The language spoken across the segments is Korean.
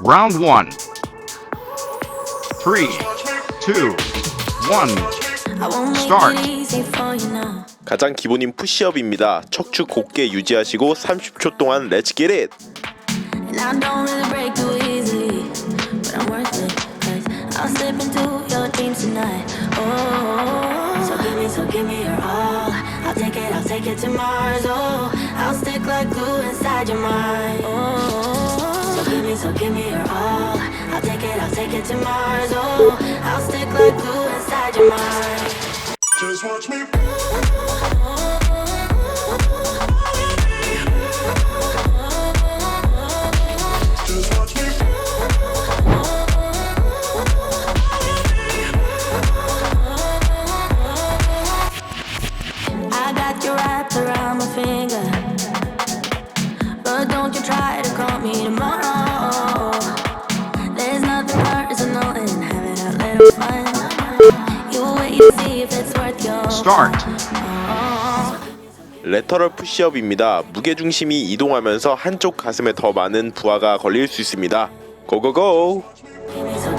Round one. Three, two, one. Start. 가장 기본인 푸시업입니다. 척추 곧게 유지하시고 30초 동안 렛츠 겟 잇! And I don't really break too easily, but I'm worth it. Cause I'll slip into your dreams tonight. Oh, so give me, so give me your all. I'll take it, I'll take it to Mars. Oh, I'll stick like glue inside your mind. Oh, so give me, so give me your all. I'll take it, I'll take it to Mars. Oh, I'll stick like glue inside your mind. Just watch me. Start. 레터럴 푸시업입니다. 무게 중심이 이동하면서 한쪽 가슴에 더 많은 부하가 걸릴 수 있습니다. 고고고! Me, so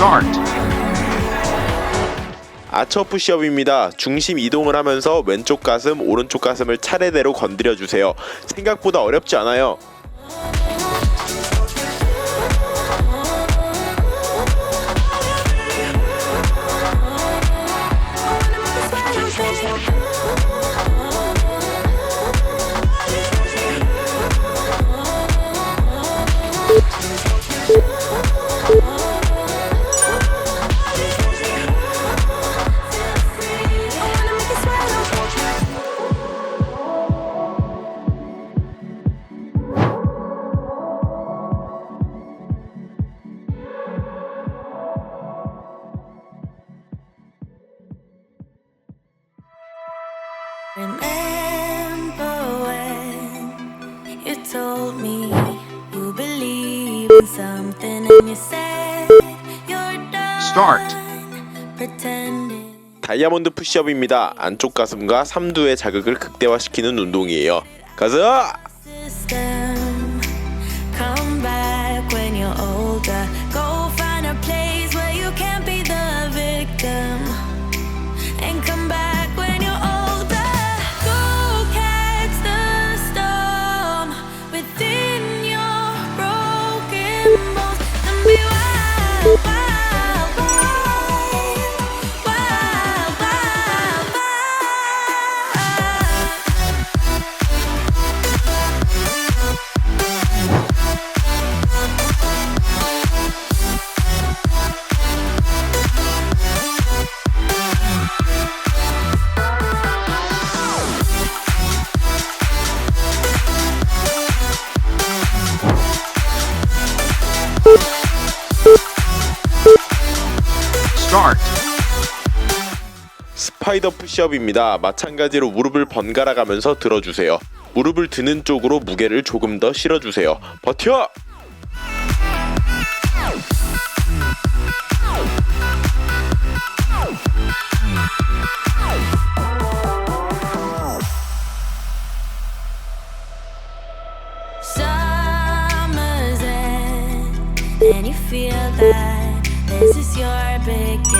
Start. 아처 푸시업입니다. 중심 이동을 하면서 왼쪽 가슴, 오른쪽 가슴을 차례대로 건드려 주세요. 생각보다 어렵지 않아요. You told me you believe in something and you said you're done Start. pretending. 다이아몬드 푸시업입니다. 안쪽 가슴과 삼두의 자극을 극대화시키는 운동이에요. 가자! system. 스파이더 푸시업입니다. 마찬가지로 무릎을 번갈아 가면서 들어주세요. 무릎을 드는 쪽으로 무게를 조금 더 실어주세요. 버텨! Beginning.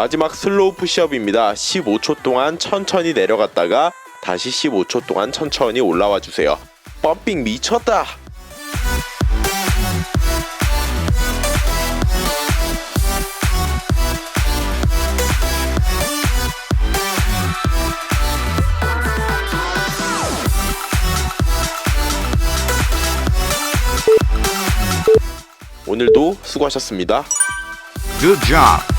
마지막 슬로우 푸시업입니다. 15초 동안 천천히 내려갔다가 다시 15초 동안 천천히 올라와 주세요. 펌핑 미쳤다. 오늘도 수고하셨습니다. Good job.